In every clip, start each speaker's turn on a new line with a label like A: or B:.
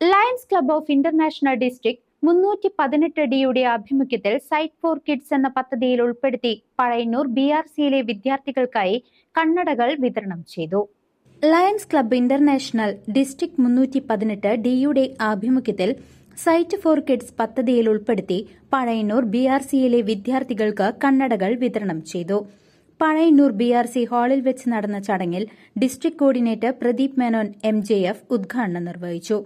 A: Lions club of international district മുന്നൂറ്റി പതിനെട്ട് ഡിയുടെ ആഭിമുഖ്യത്തിൽ സൈറ്റ് ഫോർ കിഡ്സ് എന്ന പദ്ധതിയിൽ ഉൾപ്പെടുത്തി പഴയന്നൂർ ബി ആർ സിയിലെ വിദ്യാർത്ഥികൾക്കായി കണ്ണടകൾ വിതരണം ചെയ്തു. ലയൺസ് ക്ലബ് ഇന്റർനാഷണൽ ഡിസ്ട്രിക്ട് മുന്നൂറ്റി പതിനെട്ട് ഡിയുടെ ആഭിമുഖ്യത്തിൽ സൈറ്റ് ഫോർ കിഡ്സ് പദ്ധതിയിൽ ഉൾപ്പെടുത്തി പഴയന്നൂർ ബി ആർ സിയിലെ വിദ്യാർത്ഥികൾക്ക് കണ്ണടകൾ വിതരണം ചെയ്തു. പഴയന്നൂർ ബി ആർ സി ഹാളിൽ വെച്ച് നടന്ന ചടങ്ങിൽ district coordinator Pradeep Menon M J F ഉദ്ഘാടനം നിർവഹിച്ചു.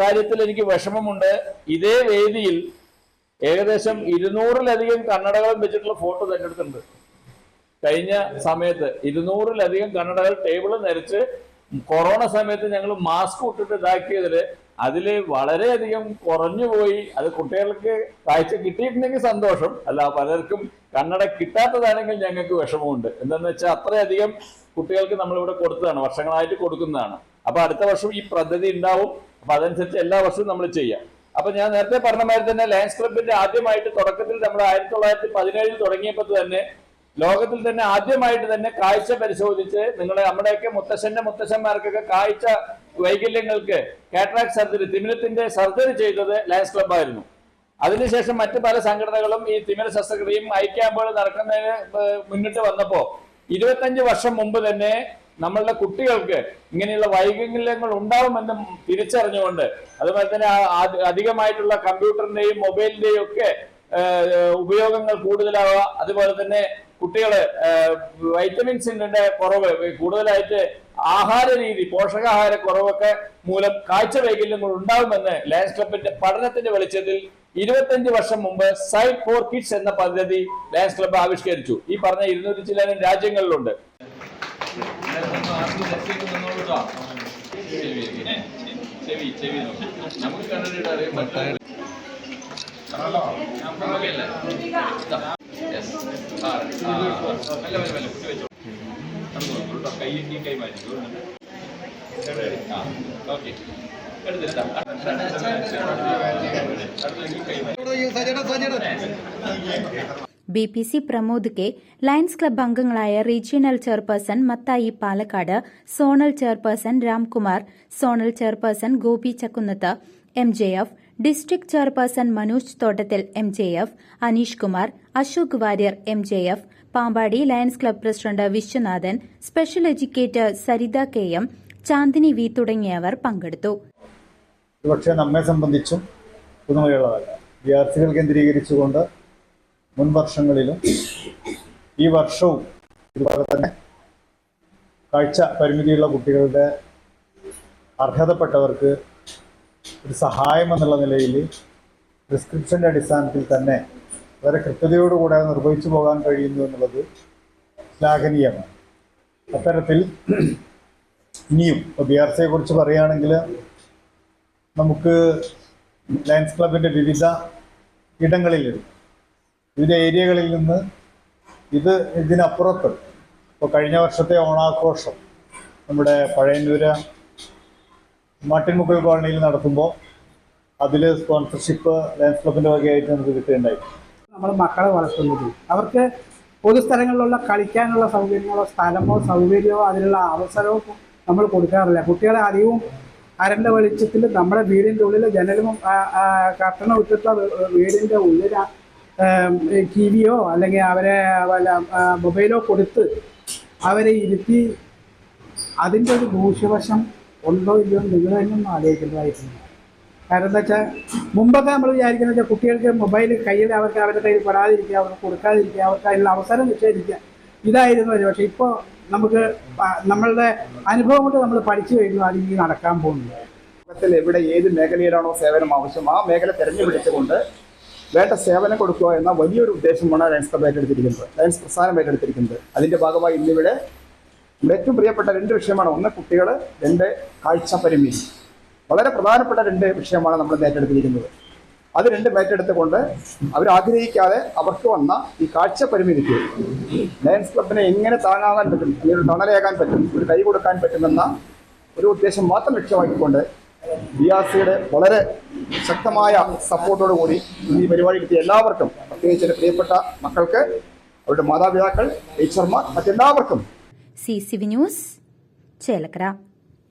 B: കാര്യത്തിൽ എനിക്ക് വിഷമമുണ്ട്. ഇതേ വേദിയിൽ ഏകദേശം ഇരുന്നൂറിലധികം കണ്ണടകളും വെച്ചിട്ടുള്ള ഫോട്ടോ തന്നെ കഴിഞ്ഞ സമയത്ത് ഇരുന്നൂറിലധികം കണ്ണടകൾ ടേബിൾ നിരച്ച് കൊറോണ സമയത്ത് ഞങ്ങൾ മാസ്ക് ഇട്ടിട്ട് ഇതാക്കിയതിൽ അതിൽ വളരെയധികം കുറഞ്ഞു പോയി. അത് കുട്ടികൾക്ക് കാഴ്ച കിട്ടിയിട്ടുണ്ടെങ്കിൽ സന്തോഷം. അല്ല പലർക്കും കണ്ണട കിട്ടാത്തതാണെങ്കിൽ ഞങ്ങൾക്ക് വിഷമമുണ്ട്. എന്താണെന്ന് വെച്ചാൽ അത്രയധികം കുട്ടികൾക്ക് നമ്മളിവിടെ കൊടുത്തതാണ് വർഷങ്ങളായിട്ട് കൊടുക്കുന്നതാണ്. അപ്പൊ അടുത്ത വർഷം ഈ പദ്ധതി ഉണ്ടാവും. അപ്പൊ അതനുസരിച്ച് എല്ലാ വർഷവും നമ്മൾ ചെയ്യാം. അപ്പൊ ഞാൻ നേരത്തെ പറഞ്ഞ മാതിരി തന്നെ ലയൻസ് ക്ലബിന്റെ ആദ്യമായിട്ട് തുടക്കത്തിൽ നമ്മൾ ആയിരത്തി തൊള്ളായിരത്തി പതിനേഴിൽ തുടങ്ങിയപ്പോൾ തന്നെ ലോകത്തിൽ തന്നെ ആദ്യമായിട്ട് തന്നെ കാഴ്ച പരിശോധിച്ച് നിങ്ങളെ നമ്മുടെയൊക്കെ മുത്തശ്ശന്റെ മുത്തശ്ശന്മാർക്കൊക്കെ കാഴ്ച വൈകല്യങ്ങൾക്ക് കാറ്ററാക്ട് സർജറി തിമിരത്തിന്റെ സർജറി ചെയ്തത് ലയൻസ് ക്ലബ്ബായിരുന്നു അതിനുശേഷം മറ്റു പല സംഘടനകളും ഈ തിമിര ശസ്ത്രക്രിയയും ഐക്യാമ്പുകൾ ക്യാമ്പുകൾ നടക്കുന്നതിന് മുന്നിട്ട് വന്നപ്പോ ഇരുപത്തഞ്ച് വർഷം മുമ്പ് തന്നെ നമ്മളുടെ കുട്ടികൾക്ക് ഇങ്ങനെയുള്ള വൈകല്യങ്ങൾ ഉണ്ടാവുമെന്ന് തിരിച്ചറിഞ്ഞുകൊണ്ട് അതുപോലെ തന്നെ അധികമായിട്ടുള്ള കമ്പ്യൂട്ടറിന്റെയും മൊബൈലിന്റെയും ഒക്കെ ഉപയോഗങ്ങൾ കൂടുതലാവുക. അതുപോലെ തന്നെ കുട്ടികൾ വൈറ്റമിൻസിന്റെ കുറവ് കൂടുതലായിട്ട് ആഹാര രീതി പോഷകാഹാര കുറവൊക്കെ മൂലം കാഴ്ച വൈകല്യങ്ങൾ ഉണ്ടാവുമെന്ന് ലയൻസ് ക്ലബിന്റെ പഠനത്തിന്റെ വെളിച്ചത്തിൽ ഇരുപത്തഞ്ച് വർഷം മുമ്പ് സൈറ്റ് ഫോർ കിഡ്സ് എന്ന പദ്ധതി ലയൻസ് ക്ലബ് ആവിഷ്കരിച്ചു. ഈ പറഞ്ഞ ഇരുന്നൂറ്റി ചില രാജ്യങ്ങളിലുണ്ട്. നമുക്ക് കണ്ടിട്ട് അറിയാൻ പറ്റാ കൈ ഈ കൈ മാറ്റി okay
A: B P C Pramod K Lions club അംഗങ്ങളായ regional chairperson Mathai Palakkad zonal chairperson Ramkumar zonal chairperson Gopi Chakkunnath M J F district chairperson Manoj Thottathil M J F Aneesh Kumar Ashok Warrier M J F Pampady Lions club president Viswanathan special educator Saritha K M Chandini V തുടങ്ങിയവർ പങ്കെടുത്തു.
C: നമ്മെ സംബന്ധിച്ചും പുതുമയുള്ളതല്ല. വിദ്യാർത്ഥികൾ കേന്ദ്രീകരിച്ചുകൊണ്ട് മുൻ വർഷങ്ങളിലും ഈ വർഷവും ഇതുപോലെ തന്നെ കാഴ്ച പരിമിതിയുള്ള കുട്ടികളുടെ അർഹതപ്പെട്ടവർക്ക് ഒരു സഹായം എന്നുള്ള നിലയിൽ പ്രിസ്ക്രിപ്ഷന്റെ അടിസ്ഥാനത്തിൽ തന്നെ വളരെ കൃത്യതയോടുകൂടെ നിർവഹിച്ചു പോകാൻ കഴിയുന്നു എന്നുള്ളത് ശ്ലാഘനീയമാണ്. അത്തരത്തിൽ ഇനിയും ഇപ്പോൾ ബി ആർ സിയെ കുറിച്ച് പറയുകയാണെങ്കിൽ നമുക്ക് ലയൻസ് ക്ലബിന്റെ വിവിധ ഇടങ്ങളിൽ വിവിധ ഏരിയകളിൽ നിന്ന് ഇത് ഇതിനപ്പുറത്ത്. ഇപ്പോൾ കഴിഞ്ഞ വർഷത്തെ ഓണാഘോഷം നമ്മുടെ പഴയന്നൂര് മാട്ടിൻമുക്കൽ കോളനിയിൽ നടത്തുമ്പോൾ അതിൽ സ്പോൺസർഷിപ്പ് ലയൻസ് ക്ലബിന്റെ വകയായിട്ട് നമുക്ക് കിട്ടുകയുണ്ടായി.
D: നമ്മൾ മക്കളെ വളർത്തുന്നത്. അവർക്ക് പൊതുസ്ഥലങ്ങളിലുള്ള കളിക്കാനുള്ള സൗകര്യങ്ങളോ സ്ഥലമോ സൗകര്യമോ അതിനുള്ള അവസരവും നമ്മൾ കൊടുക്കാറില്ല. കുട്ടികളെ അധികവും അരണ്ട വെളിച്ചത്തിൽ നമ്മുടെ വീടിന്റെ ഉള്ളിൽ ജനലും കട്ടണം ഇട്ടിട്ടുള്ള വീടിന്റെ ഉള്ളിൽ ടി വിയോ അല്ലെങ്കിൽ അവരെ മൊബൈലോ കൊടുത്ത് അവരെ ഇരുത്തി അതിന്റെ ഒരു ദൂഷ്യവശം ഉണ്ടോ ഇല്ലയോ നിങ്ങൾ തന്നെ ഒന്ന് ആലോചിക്കേണ്ടതായിട്ടുണ്ട്. കാരണം എന്താ വെച്ചാൽ മുമ്പൊക്കെ നമ്മൾ വിചാരിക്കുന്നത് വെച്ചാൽ കുട്ടികൾക്ക് മൊബൈൽ കയ്യിൽ അവർക്ക് അവരുടെ കയ്യിൽ പെടാതിരിക്കുക അവർക്ക് കൊടുക്കാതിരിക്കുക അവർക്ക് അതിനുള്ള അവസരം നിഷേധിക്കുക ഇതായിരുന്നു ഒരു പക്ഷേ ഇപ്പോൾ നമുക്ക് നമ്മളുടെ അനുഭവം കൊണ്ട് നമ്മൾ പഠിച്ചു കഴിഞ്ഞു അത് ഇനി നടക്കാൻ പോകുന്നത്
E: എവിടെ ഏത് മേഖലയിലാണോ സേവനം ആവശ്യം ആ മേഖല തിരഞ്ഞുപിടിച്ചുകൊണ്ട് വേണ്ട സേവനം കൊടുക്കുക എന്ന വലിയൊരു ഉദ്ദേശമാണ് ലയൻസ് ക്ലബ് ഏറ്റെടുത്തിരിക്കുന്നത്. ലയൻസ് പ്രസ്ഥാനം ഏറ്റെടുത്തിരിക്കുന്നത്. അതിന്റെ ഭാഗമായി ഇന്നിവിടെ ഏറ്റവും പ്രിയപ്പെട്ട രണ്ട് വിഷയമാണ്. ഒന്ന് കുട്ടികൾ രണ്ട് കാഴ്ച പരിമിതി വളരെ പ്രധാനപ്പെട്ട രണ്ട് വിഷയമാണ് നമ്മൾ ഏറ്റെടുത്തിരിക്കുന്നത്. അത് രണ്ടും ഏറ്റെടുത്തുകൊണ്ട് അവരാഗ്രഹിക്കാതെ അവർക്ക് വന്ന ഈ കാഴ്ച പരിമിതിക്ക് ലയൻസ് ക്ലബിനെ എങ്ങനെ താങ്ങാകാൻ പറ്റും? അല്ലെങ്കിൽ ഒരു തണലേകാൻ പറ്റും? ഒരു കൈ കൊടുക്കാൻ പറ്റുമെന്ന ഒരു ഉദ്ദേശം മാത്രം ലക്ഷ്യമാക്കിക്കൊണ്ട് ബി ആർ സിയുടെ വളരെ ശക്തമായ സപ്പോർട്ടോടു കൂടി ഈ പരിപാടി കിട്ടിയ എല്ലാവർക്കും പ്രത്യേകിച്ച് എന്റെ പ്രിയപ്പെട്ട മക്കൾക്ക് അവരുടെ മാതാപിതാക്കൾ ടീച്ചർമാർ മറ്റെല്ലാവർക്കും.
A: C C V news Chelakkara.